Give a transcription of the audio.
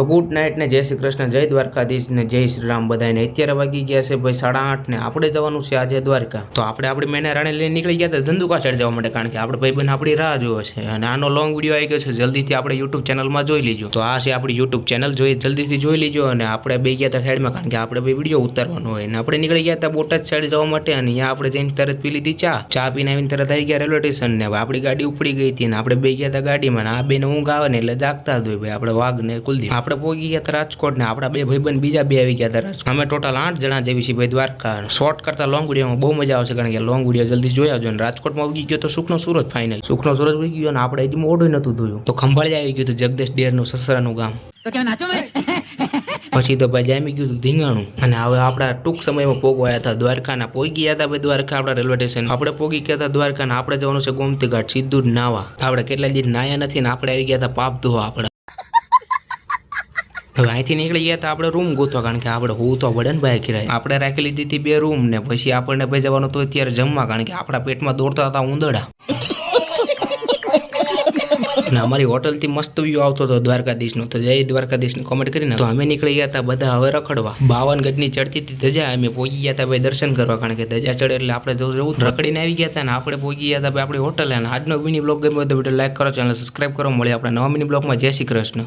તો good night ને જય શ્રી કૃષ્ણ, જય દ્વારકાધીશ ને જય શ્રી રામ. બધાને અત્યારે વાગી ગયા છે ભાઈ સાડા આઠ ને. આપણે જવાનું છે આજે દ્વારકા. તો આપણે આપણી મેને રાણે લઈને નીકળી ગયા હતા ધંધુકા સાઈડ જવા માટે, કારણ કે આપણે ભાઈ બહેન આપણી રાહ જોવે છે. અને આનો લોંગ વીડિયો આવી ગયો છે. જલ્દીથી આપણે યુટ્યુબ ચેનલમાં જોઈ લીજો. તો આ છે આપણી યુટ્યુબ ચેનલ જોઈ જલ્દીથી જોઈ લીજો. અને આપણે બે ગયા હતા સાઈડમાં, કારણ કે આપણે ભાઈ વીડિયો ઉતારવાનો હોય. અને આપણે નીકળી ગયા હતા બોટાદ સાઈડ જવા માટે, અને અહીંયા આપણે જઈને તરત પી લીધી ચા. ચા પીને આવીને તરત આવી ગયા રેલવે સ્ટેશન ને. આપણી ગાડી ઉપડી ગઈ હતી ને આપણે બે ગયા હતા ગાડીમાં. આ બેને ઊંઘ આવે ને એટલે જાગતા જ હોય ભાઈ. આપણે વાઘ ને કુલદીપ. આપણે પહોંચી ગયા હતા રાજકોટને. આપણા બે ભાઈ બન બીજા બે આવી ગયા હતા રાજકોટ. અમે ટોટલ આઠ જણા જેવી છીએ ભાઈ દ્વારકા. શોર્ટ કરતા લોંગ વિડીયોમાં બહુ મજા આવશે કારણ કે લોંગ વીડિયો જલ્દી જોઈ આવજો. ને રાજકોટમાં ઉગી ગયો તો સુખનો સુરત ફાઇનલ સુખનો સુરત ઉગી ગયો ને આપણે હજી મોઢું નહોતું જોયું તો ખંભાળી આવી ગયું હતું જગદીશ ડેરનું સસરાનું ગામ. પછી તો ભાઈ જામી ગયું હતું ધીંગાણું. અને હવે આપણા ટૂંક સમયમાં પોગવાયા હતા દ્વારકાના. પોગી ગયા હતા ભાઈ દ્વારકા આપણા રેલવે સ્ટેશન આપણે પોગી ગયા હતા દ્વારકાના. આપણે જવાનું છે ગોમતી ઘાટ સીધું જ નાવા. આપણે કેટલા દિવસ નાયા નથી ને આપણે આવી ગયા હતા પાપ ધોવા આપણે. હવે અહીંથી નીકળી ગયા હતા આપણે રૂમ ગોતવા, કારણ કે આપણે હું તો પડે ને ભાઈ કિરાય. આપણે રાખી લીધી હતી બે રૂમ ને પછી આપણને ભાઈ જવાનું તો અત્યારે જમવા, કારણ કે આપણા પેટમાં દોડતા હતા ઉંદડા અને અમારી હોટલથી મસ્ત વ્યૂ આવતો હતો દ્વારકાધીશનો. તો જય દ્વારકાધીશની કોમેન્ટ કરીને. તો અમે નીકળી ગયા હતા બધા હવે રખડવા. બાવન ગજની ચડતી હતી ધજા. અમે પહોંચી ગયા હતા ભાઈ દર્શન કરવા, કારણ કે ધજા ચડે એટલે આપણે જવું રખડીને આવી ગયા હતા ને આપણે પહોંચી ગયા હતા ભાઈ આપણી હોટલ. અને આજનો મિની બ્લોગ ગમ્યો તો વીડિયો લાઈક કરો ચેનલ સબસ્ક્રાઈબ કરો. મળે આપણે નવા મિની બ્લોગમાં જય શ્રી કૃષ્ણ.